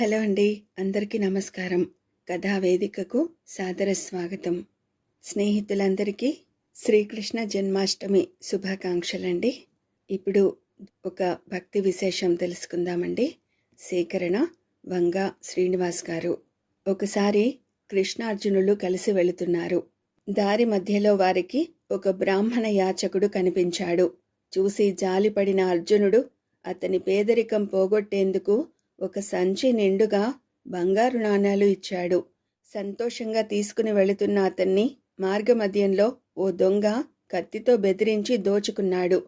Hello అండి అందరికీ నమస్కారం. కథా వేదికకు సాదర స్వాగతం. స్నేహితులందరికీ శ్రీకృష్ణ జన్మాష్టమి శుభాకాంక్షలండి. ఇప్పుడు ఒక భక్తి విశేషం తెలుసుకుందామండి. సేకరణ వంగ శ్రీనివాస్ గారు. ఒకసారి కృష్ణార్జునులు కలిసి వెళుతున్నారు. దారి మధ్యలో వారికి ఒక బ్రాహ్మణ యాచకుడు కనిపించాడు. చూసి జాలిపడిన అర్జునుడు అతని పేదరికం పోగొట్టేందుకు ఒక సంచి నిండుగా బంగారు నాణాలు ఇచ్చాడు. సంతోషంగా తీసుకుని వెళుతున్న అతన్ని మార్గమధ్యంలో ఓ దొంగ కత్తితో బెదిరించి దోచుకున్నాడు.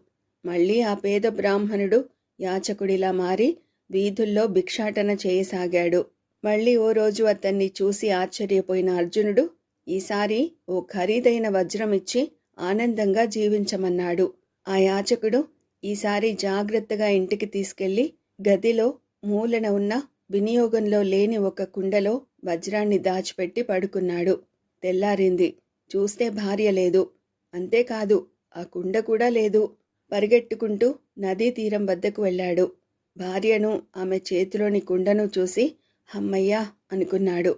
మళ్ళీ ఆ పేద బ్రాహ్మణుడు యాచకుడిలా మారి వీధుల్లో భిక్షాటన చేయసాగాడు. మళ్ళీ ఓ రోజు అతన్ని చూసి ఆశ్చర్యపోయిన అర్జునుడు ఈసారి ఓ ఖరీదైన వజ్రం ఇచ్చి ఆనందంగా జీవించమన్నాడు. ఆ యాచకుడు ఈసారి జాగ్రత్తగా ఇంటికి తీసుకెళ్ళి గదిలో మూలన ఉన్న వినియోగంలో లేని ఒక కుండలో వజ్రాన్ని దాచిపెట్టి పడుకున్నాడు. తెల్లారింది. చూస్తే భార్య లేదు. అంతేకాదు ఆ కుండ కూడా లేదు. పరిగెట్టుకుంటూ నదీ తీరం వద్దకు వెళ్ళాడు. భార్యను ఆమె చేతిలోని కుండను చూసి హమ్మయ్యా అనుకున్నాడు.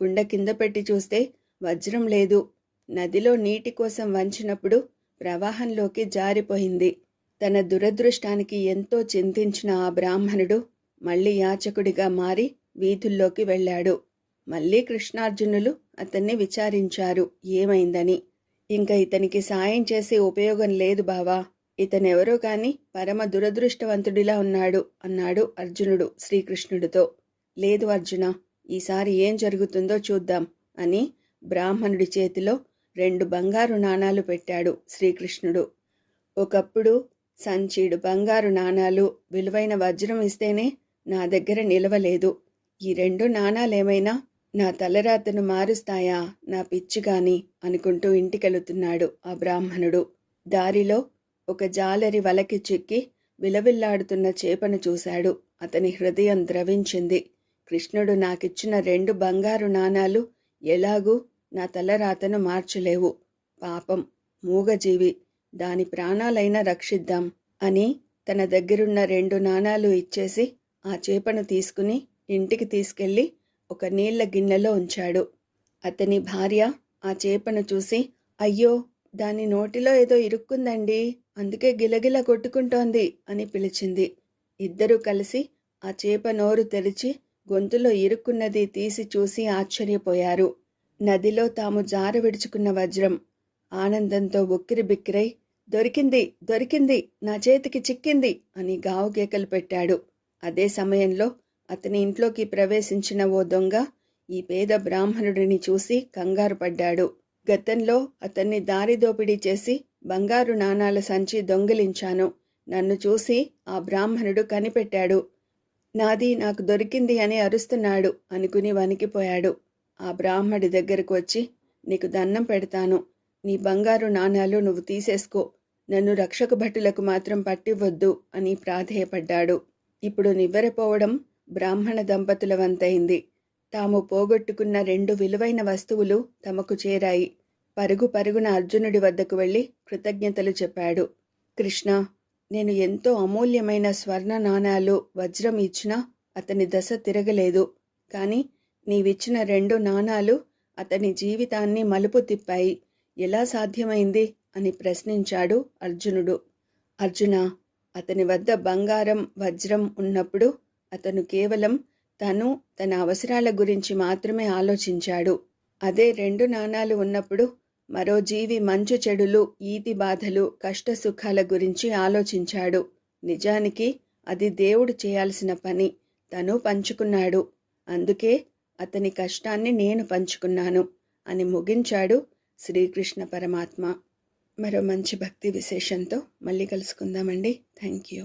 కుండ కింద పెట్టి చూస్తే వజ్రం లేదు. నదిలో నీటి కోసం వంచినప్పుడు ప్రవాహంలోకి జారిపోయింది. తన దురదృష్టానికి ఎంతో చింతించిన ఆ బ్రాహ్మణుడు మళ్ళీ యాచకుడిగా మారి వీధుల్లోకి వెళ్ళాడు. మళ్ళీ కృష్ణార్జునులు అతన్ని విచారించారు. ఏమైందని? ఇంకా ఇతనికి సాయం చేసే ఉపయోగం లేదు బావా. ఇతనెవరో కాని పరమ దురదృష్టవంతుడిలా ఉన్నాడు అన్నాడు అర్జునుడు శ్రీకృష్ణుడితో. లేదు అర్జున ఈసారి ఏం జరుగుతుందో చూద్దాం అని బ్రాహ్మణుడి చేతిలో రెండు బంగారు నాణాలు పెట్టాడు శ్రీకృష్ణుడు. ఒకప్పుడు సంచీడు బంగారు నాణాలు విలువైన వజ్రం ఇస్తేనే నా దగ్గర నిలవలేదు. ఈ రెండు నాణాలేమైనా నా తలరాతను మారుస్తాయా? నా పిచ్చిగాని అనుకుంటూ ఇంటికెళుతున్నాడు ఆ బ్రాహ్మణుడు. దారిలో ఒక జాలరి వలకి చిక్కి విలవిల్లాడుతున్న చేపను చూశాడు. అతని హృదయం ద్రవించింది. కృష్ణుడు నాకిచ్చిన రెండు బంగారు నాణాలు ఎలాగూ నా తలరాతను మార్చలేవు. పాపం మూగజీవి దాని ప్రాణాలైనా రక్షిద్దాం అని తన దగ్గరున్న రెండు నాణాలు ఇచ్చేసి ఆ చేపను తీసుకుని ఇంటికి తీసుకెళ్ళి ఒక నీళ్ళ గిన్నెలో ఉంచాడు. అతని భార్య ఆ చేపను చూసి అయ్యో దాని నోటిలో ఏదో ఇరుక్కుందండి. అందుకే గిలగిల కొట్టుకుంటోంది అని పిలిచింది. ఇద్దరూ కలిసి ఆ చేప నోరు తెరిచి గొంతులో ఇరుక్కున్నది తీసి చూసి ఆశ్చర్యపోయారు. నదిలో తాము జార విడుచుకున్న వజ్రం. ఆనందంతో ఉక్కిరి బిక్కిరై దొరికింది దొరికింది నా చేతికి చిక్కింది అని గావుకేకలు పెట్టాడు. అదే సమయంలో అతని ఇంట్లోకి ప్రవేశించిన ఓ దొంగ ఈ పేద బ్రాహ్మణుడిని చూసి కంగారు పడ్డాడు. గతంలో అతన్ని దారిదోపిడీ చేసి బంగారు నాణాల సంచి దొంగిలించాను. నన్ను చూసి ఆ బ్రాహ్మణుడు కనిపెట్టాడు. నాది నాకు దొరికింది అని అరుస్తున్నాడు అనుకుని వణికిపోయాడు. ఆ బ్రాహ్మడి దగ్గరకు వచ్చి నీకు దండం పెడతాను. నీ బంగారు నాణాలు నువ్వు తీసేసుకో. నన్ను రక్షక భటులకు మాత్రం పట్టివద్దు అని ప్రాధేయపడ్డాడు. ఇప్పుడు నివ్వెరపోవడం బ్రాహ్మణ దంపతుల వంతైంది. తాము పోగొట్టుకున్న రెండు విలువైన వస్తువులు తమకు చేరాయి. పరుగు పరుగున అర్జునుడి వద్దకు వెళ్ళి కృతజ్ఞతలు చెప్పాడు. కృష్ణ నేను ఎంతో అమూల్యమైన స్వర్ణ నాణాలు వజ్రం ఇచ్చినా అతని దశ తిరగలేదు. కానీ నీవిచ్చిన రెండు నాణాలు అతని జీవితాన్ని మలుపు తిప్పాయి. ఎలా సాధ్యమైంది? అని ప్రశ్నించాడు అర్జునుడు. అర్జున అతని వద్ద బంగారం వజ్రం ఉన్నప్పుడు అతను కేవలం తను తన అవసరాల గురించి మాత్రమే ఆలోచించాడు. అదే రెండు నాణాలు ఉన్నప్పుడు మరో జీవి మంచు చెడులు ఈతి బాధలు కష్ట సుఖాల గురించి ఆలోచించాడు. నిజానికి అది దేవుడు చేయాల్సిన పని. తను పంచుకున్నాడు. అందుకే అతని కష్టాన్ని నేను పంచుకున్నాను అని ముగించాడు శ్రీకృష్ణ పరమాత్మ. మరో మంచి భక్తి విశేషంతో మళ్ళీ కలుసుకుందామండి. Thank you